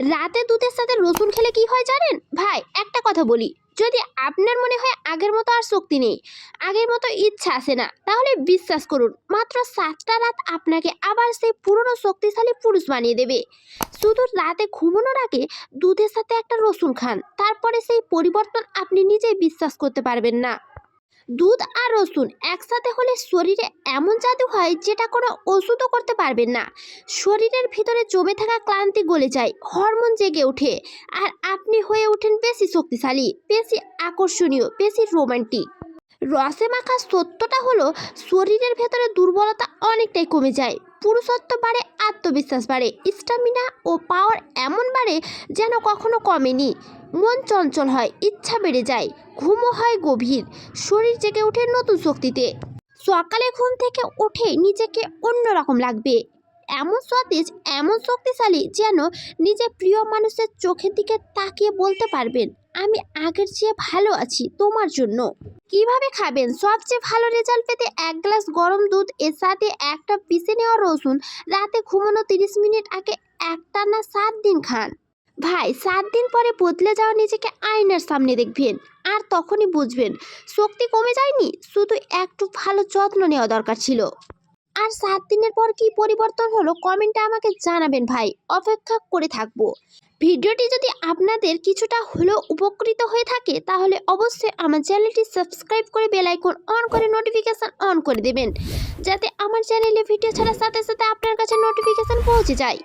রাতে দুধের সাথে রসুন খেলে কি হয় জানেন? ভাই, একটা কথা বলি। যদি আপনার মনে হয় আগের মতো আর শক্তি নেই, আগের মতো ইচ্ছা আসে না, তাহলে বিশ্বাস করুন, মাত্র সাতটা রাত আপনাকে আবার সেই পুরনো শক্তিশালী পুরুষ বানিয়ে দেবে। শুধু রাতে ঘুমানোর আগে দুধের সাথে একটা রসুন খান, তারপরে সেই পরিবর্তন আপনি নিজেই বিশ্বাস করতে পারবেন না। দুধ আর রসুন একসাথে হলে শরীরে এমন জাদু হয় যেটা কোনো ওষুধও করতে পারবেন না। শরীরের ভিতরে জমে থাকা ক্লান্তি গলে যায়, হরমোন জেগে ওঠে আর আপনি হয়ে ওঠেন বেশি শক্তিশালী, বেশি আকর্ষণীয়, বেশি রোমান্টিক। রসে মাখা সত্যটা হলো শরীরের ভেতরে দুর্বলতা অনেকটাই কমে যায়, পুরুষত্ব বাড়ে, আত্মবিশ্বাস বাড়ে স্টামিনা ও পাওয়ার এমন বাড়ে যেন কখনো কমেনি। মন চঞ্চল হয়, ইচ্ছা বেড়ে যায়, ঘুমও হয় গভীর, শরীর জেগে ওঠে নতুন শক্তিতে। সকালে ঘুম থেকে উঠে নিজেকে অন্যরকম লাগবে। এমন সতেজ, এমন শক্তিশালী যেন নিজের প্রিয় মানুষের চোখের দিকে তাকিয়ে বলতে পারবেন, আমি আগের চেয়ে ভালো আছি তোমার জন্য। কীভাবে খাবেন? সবচেয়ে ভালো রেজাল্ট পেতে এক গ্লাস গরম দুধ, এর সাথে একটা পিষে নেওয়া রসুন, রাতে ঘুমানো তিরিশ মিনিট আগে একটা না সাত দিন খান। ভাই, সাত দিন পরে বদলে যাওয়া নিজেকে আয়নার সামনে দেখবেন, আর তখনই বুঝবেন, শক্তি কমে যায়নি, শুধু একটু ভালো যত্ন নেওয়া দরকার ছিল। আর সাত দিনের পর কি পরিবর্তন হলো কমেন্টে আমাকে জানাবেন ভাই, অপেক্ষা করে থাকব। ভিডিওটি যদি আপনাদের কিছুটা হলেও উপকৃত হয়ে থাকে, তাহলে অবশ্যই আমার চ্যানেলটি সাবস্ক্রাইব করে বেল আইকন অন করে নোটিফিকেশন অন করে দেবেন, যাতে আমার চ্যানেলে ভিডিও ছাড়ার সাথে সাথে আপনার কাছে নোটিফিকেশান পৌঁছে যায়।